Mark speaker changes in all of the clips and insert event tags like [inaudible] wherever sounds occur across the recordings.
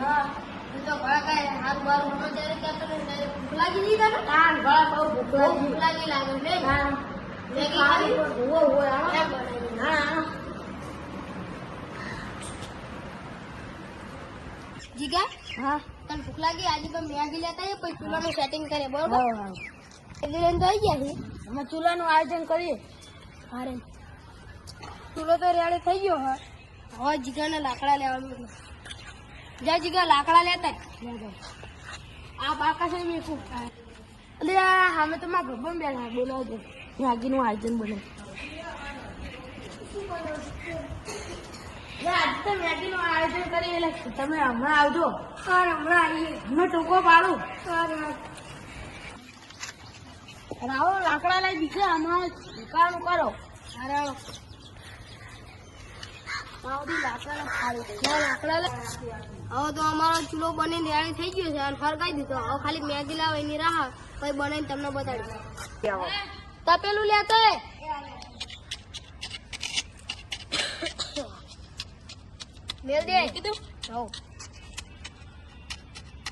Speaker 1: હા
Speaker 2: તું નહીં તને?
Speaker 1: બહુ
Speaker 2: બહુ
Speaker 1: લાગી
Speaker 2: ભૂખ લાગી
Speaker 1: હા હા
Speaker 2: આજે પણ મેગી લેતા પછી ચૂલાનું સેટિંગ કરીએ બરોબર એટલે લઈને આવી ગયા છે
Speaker 1: અમે ચૂલાનું આયોજન કરીએ
Speaker 2: હારે
Speaker 1: ચૂલો તો રેડી થઈ ગયો હા
Speaker 2: હવે જીગાને લાકડા લેવાનું. જા જીગા લાકડા લેતા.
Speaker 1: આ બાકા છે એટલે અમે તો મારા ભગવાન બેઠા બોલાવજો. મેગીનું આયોજન બને આજ તો મેગીનું આયોજન કરી એટલે તમે હમણાં આવજો.
Speaker 2: હમણાં આવીએ.
Speaker 1: હમણાં ટૂંકો પાડું. રાહુલ લાકડા લઈ દીધા હમણાં દુકાન કરો.
Speaker 2: હારે આવો.
Speaker 1: માવડી લાકડા ફાડી દે
Speaker 2: જા લાકડા લે હવે તો અમારો ચૂલો બનીને રેડી થઈ ગયો છે અને ફરકાઈ દીધો. હવે ખાલી મેગી લાવે એની રાહ કઈ બનાવીને તમને બતાડી તપેલું લેતો મેલ દે. કીધું હો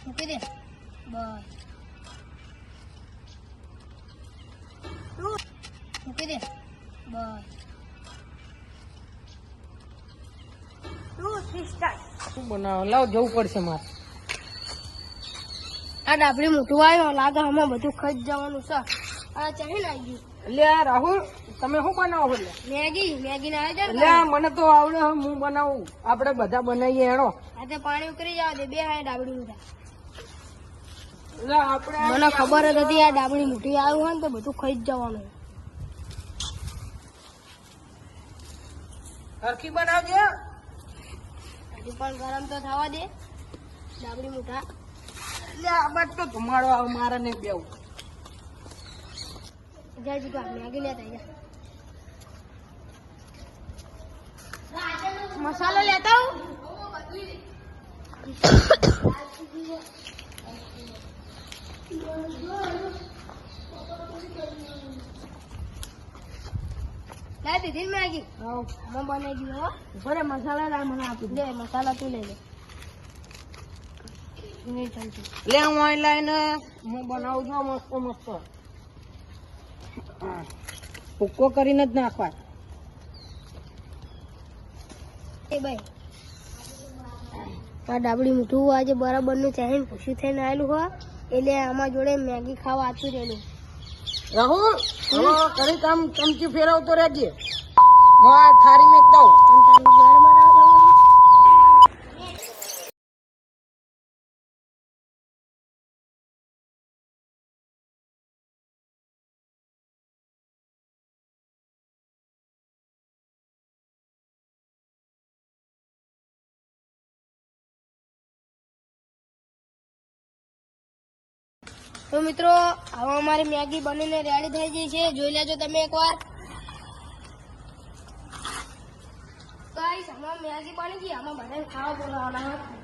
Speaker 2: મૂકી દે. બસ. મૂકી દે. બસ.
Speaker 1: શું બનાવો? લાવ જવું પડશે મારે.
Speaker 2: આ ડાબડી મોટું આવ્યો લાગે આમાં બધું ખાઈ જવાનું છે. આ ચાહી ને આવી
Speaker 1: રાહુલ તમે શું બનાવો? એટલે
Speaker 2: મેગી મેગી ના આવે
Speaker 1: એટલે મને તો આવડે હું બનાવું. આપણે બધા બનાવીએ એનો
Speaker 2: આજે પાણી ઉકળી જવા દે બે હાય ડાબડી ઉઠા મને ખબર જ હતી આ ડાબડી મોટી આવ્યું હોય ને તો બધું ખાઈ જ જવાનું.
Speaker 1: સરખી બનાવજે.
Speaker 2: પણ ગરમ તો થવા દે. ડાબડી મૂઠા.
Speaker 1: એટલે આ બાદ તો ધુમાડો આવે મારે નહીં બેવું.
Speaker 2: જય જીગા મેગી લેતા જા.
Speaker 1: મસાલો લેતા આવું? [coughs]
Speaker 2: લાય દીધી મેગી
Speaker 1: હા
Speaker 2: મેં બનાવી હો.
Speaker 1: ભલે મસાલા લા મને આપી દે.
Speaker 2: મસાલા તું લઈ લે.
Speaker 1: લે હું અહીં લઈને હું બનાવું છું મસ્ત. મસ્ત ભૂક્કો કરીને જ નાખવા
Speaker 2: એ ભાઈ. આ ડાબડી મીઠું આજે બરાબરનું ચાહીને પૂછ્યું થઈને આવેલું હોય એટલે આમાં જોડે મેગી ખાવા આતું રહેલું
Speaker 1: રાહુલ હવે કરી કામ ચમચી ફેરવતો રહેજે. હું આ થારી મેકતા
Speaker 2: તો મિત્રો હવે અમારી મેગી બનીને રેડી થઈ ગઈ છે. જોઈ લેજો તમે એકવાર. ગાઈસ અમારી મેગી બની ગઈ. આમાં બધાને ખાવા બોલાવવાના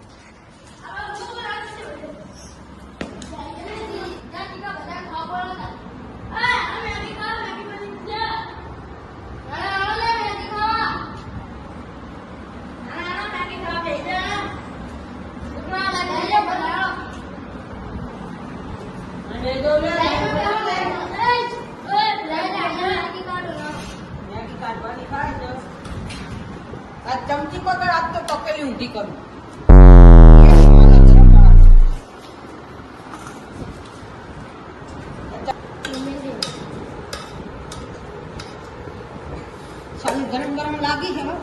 Speaker 1: ચમચી પકડ આજ તો તપેલી ઊંધી કરું સાલું ગરમ ગરમ લાગી છે હો.